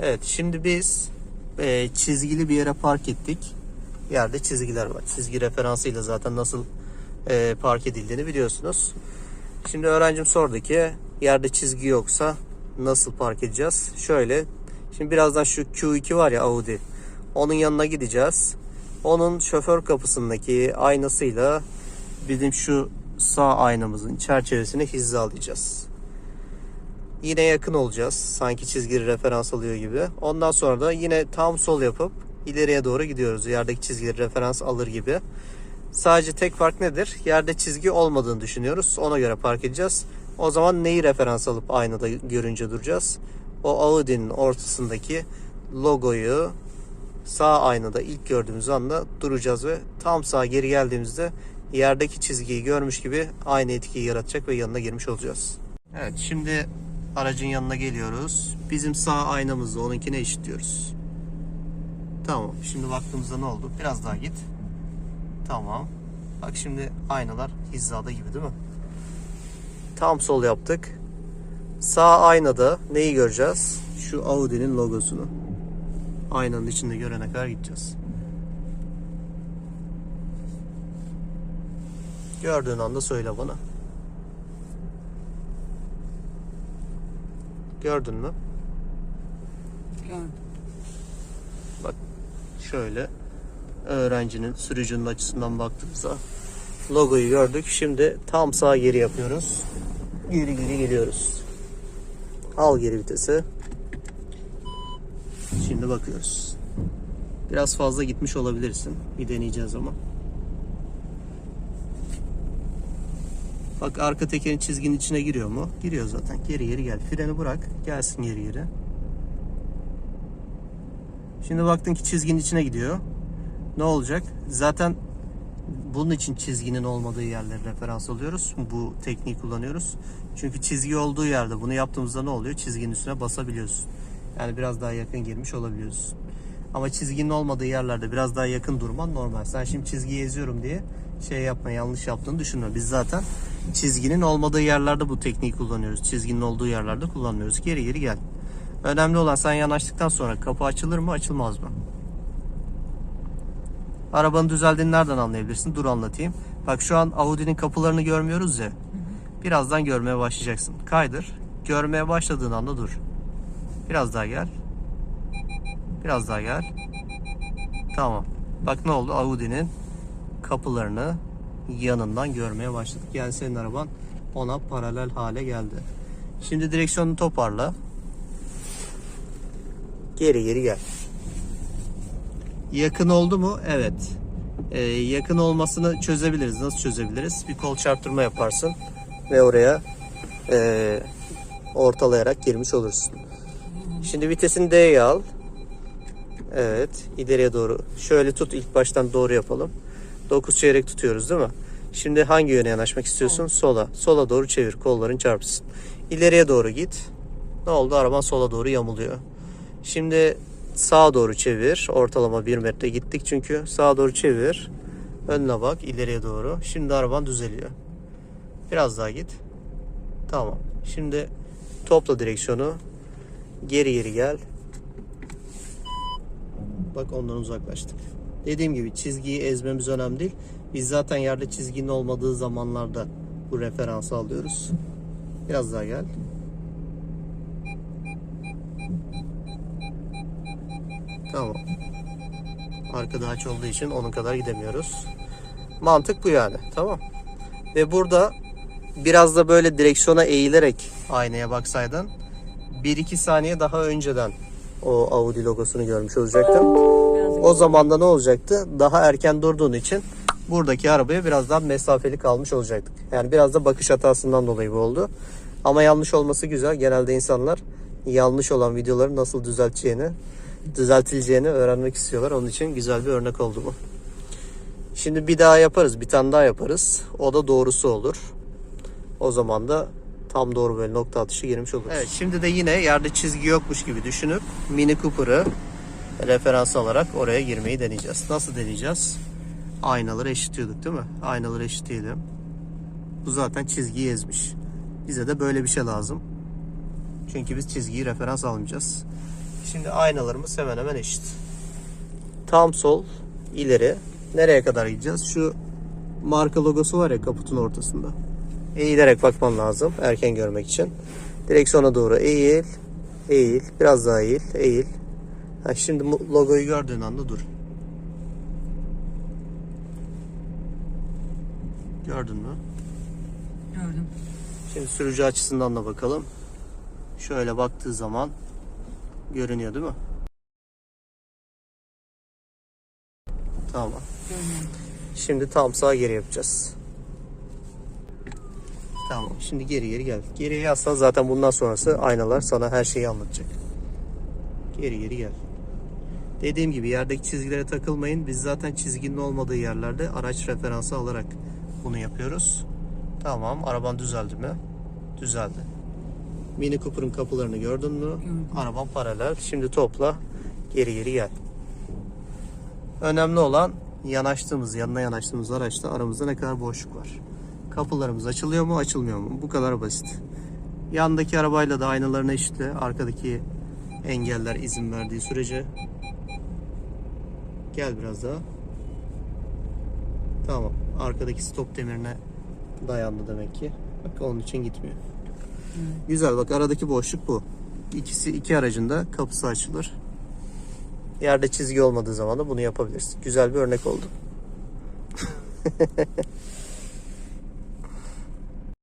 Evet şimdi biz e, çizgili bir yere park ettik. Yerde çizgiler var. Çizgi referansıyla zaten nasıl e, park edildiğini biliyorsunuz. Şimdi öğrencim sordu ki yerde çizgi yoksa nasıl park edeceğiz? Şöyle şimdi birazdan şu Q2 var ya Audi. Onun yanına gideceğiz. Onun şoför kapısındaki aynasıyla bizim şu sağ aynamızın çerçevesini hizalayacağız. Yine yakın olacağız. Sanki çizgi referans alıyor gibi. Ondan sonra da yine tam sol yapıp ileriye doğru gidiyoruz. Yerdeki çizgi referans alır gibi. Sadece tek fark nedir? Yerde çizgi olmadığını düşünüyoruz. Ona göre park edeceğiz. O zaman neyi referans alıp aynada görünce duracağız? O Audi'nin ortasındaki logoyu sağ aynada ilk gördüğümüz anda duracağız ve tam sağa geri geldiğimizde yerdeki çizgiyi görmüş gibi aynı etkiyi yaratacak ve yanına girmiş olacağız. Evet şimdi aracın yanına geliyoruz. Bizim sağ aynamızla onunkine eşitliyoruz. Tamam. Şimdi baktığımızda ne oldu? Biraz daha git. Tamam. Bak şimdi aynalar hizada gibi değil mi? Tam sol yaptık. Sağ aynada neyi göreceğiz? Şu Audi'nin logosunu. Aynanın içinde görene kadar gideceğiz. Gördüğün anda söyle bana. Gördün mü? Gördüm. Bak şöyle öğrencinin sürücünün açısından baktığımızda logoyu gördük. Şimdi tam sağ geri yapıyoruz. Geri geri geliyoruz. Al geri vitesi. Şimdi bakıyoruz. Biraz fazla gitmiş olabilirsin. Bir deneyeceğiz ama. Bak arka tekerin çizginin içine giriyor mu? Giriyor zaten. Geri geri gel. Freni bırak. Gelsin geri geri. Şimdi baktın ki çizginin içine gidiyor. Ne olacak? Zaten bunun için çizginin olmadığı yerleri referans alıyoruz. Bu tekniği kullanıyoruz. Çünkü çizgi olduğu yerde bunu yaptığımızda ne oluyor? Çizginin üstüne basabiliyorsun. Yani biraz daha yakın girmiş olabiliyorsun. Ama çizginin olmadığı yerlerde biraz daha yakın durman normal. Sen şimdi çizgiyi eziyorum diye şey yapma yanlış yaptığını düşünme. Biz zaten çizginin olmadığı yerlerde bu tekniği kullanıyoruz. Çizginin olduğu yerlerde kullanmıyoruz. Geri geri gel. Önemli olan sen yanaştıktan sonra kapı açılır mı açılmaz mı? Arabanın düzeldiğini nereden anlayabilirsin? Dur anlatayım. Bak şu an Audi'nin kapılarını görmüyoruz ya. Birazdan görmeye başlayacaksın. Kaydır. Görmeye başladığın anda dur. Biraz daha gel. Biraz daha gel. Tamam. Bak ne oldu? Audi'nin kapılarını yanından görmeye başladık. Yani senin araban ona paralel hale geldi. Şimdi direksiyonunu toparla. Geri geri gel. Yakın oldu mu? Evet. Ee, yakın olmasını çözebiliriz. Nasıl çözebiliriz? Bir kol çarptırma yaparsın ve oraya ee, ortalayarak girmiş olursun. Şimdi vitesini D'ye al. Evet. ileriye doğru. Şöyle tut. ilk baştan doğru yapalım. 9 çeyrek tutuyoruz değil mi? Şimdi hangi yöne yanaşmak istiyorsun? Sola. Sola doğru çevir. Kolların çarpsın. İleriye doğru git. Ne oldu? Araban sola doğru yamuluyor. Şimdi sağa doğru çevir. Ortalama 1 metre gittik çünkü. Sağa doğru çevir. Önüne bak. ileriye doğru. Şimdi araban düzeliyor. Biraz daha git. Tamam. Şimdi topla direksiyonu. Geri geri gel. Bak ondan uzaklaştık. Dediğim gibi çizgiyi ezmemiz önemli değil. Biz zaten yerde çizginin olmadığı zamanlarda bu referansı alıyoruz. Biraz daha gel. Tamam. Arkada aç olduğu için onun kadar gidemiyoruz. Mantık bu yani. Tamam. Ve burada biraz da böyle direksiyona eğilerek aynaya baksaydın 1-2 saniye daha önceden o Audi logosunu görmüş olacaktın. O zaman da ne olacaktı? Daha erken durduğun için buradaki arabaya biraz daha mesafeli kalmış olacaktık. Yani biraz da bakış hatasından dolayı bu oldu. Ama yanlış olması güzel. Genelde insanlar yanlış olan videoları nasıl düzelteceğini, düzeltileceğini öğrenmek istiyorlar. Onun için güzel bir örnek oldu bu. Şimdi bir daha yaparız. Bir tane daha yaparız. O da doğrusu olur. O zaman da tam doğru böyle nokta atışı girmiş oluruz. Evet şimdi de yine yerde çizgi yokmuş gibi düşünüp Mini Cooper'ı referans alarak oraya girmeyi deneyeceğiz. Nasıl deneyeceğiz? Aynaları eşitliyorduk değil mi? Aynaları eşitleyelim. Bu zaten çizgiyi ezmiş. Bize de böyle bir şey lazım. Çünkü biz çizgiyi referans almayacağız. Şimdi aynalarımız hemen hemen eşit. Tam sol, ileri. Nereye kadar gideceğiz? Şu marka logosu var ya kaputun ortasında. Eğilerek bakman lazım erken görmek için. Direksiyona doğru eğil, eğil, biraz daha eğil, eğil. Ha, şimdi logoyu gördüğün anda dur. Gördün mü? Gördüm. Şimdi sürücü açısından da bakalım. Şöyle baktığı zaman görünüyor değil mi? Tamam. Şimdi tam sağ geri yapacağız. Tamam. Şimdi geri geri gel. Geriye yaslan zaten bundan sonrası aynalar sana her şeyi anlatacak. Geri geri gel. Dediğim gibi yerdeki çizgilere takılmayın. Biz zaten çizginin olmadığı yerlerde araç referansı alarak bunu yapıyoruz. Tamam. Araban düzeldi mi? Düzeldi. Mini Cooper'ın kapılarını gördün mü? Gördüm. Araban paralel. Şimdi topla. Geri geri gel. Önemli olan yanaştığımız, yanına yanaştığımız araçta aramızda ne kadar boşluk var. Kapılarımız açılıyor mu, açılmıyor mu? Bu kadar basit. Yandaki arabayla da aynalarını eşitle. Arkadaki engeller izin verdiği sürece. Gel biraz daha. Tamam. Arkadaki stop demirine dayandı demek ki. Bak onun için gitmiyor. Güzel bak aradaki boşluk bu. İkisi iki aracın da kapısı açılır. Yerde çizgi olmadığı zaman da bunu yapabilirsin. Güzel bir örnek oldu.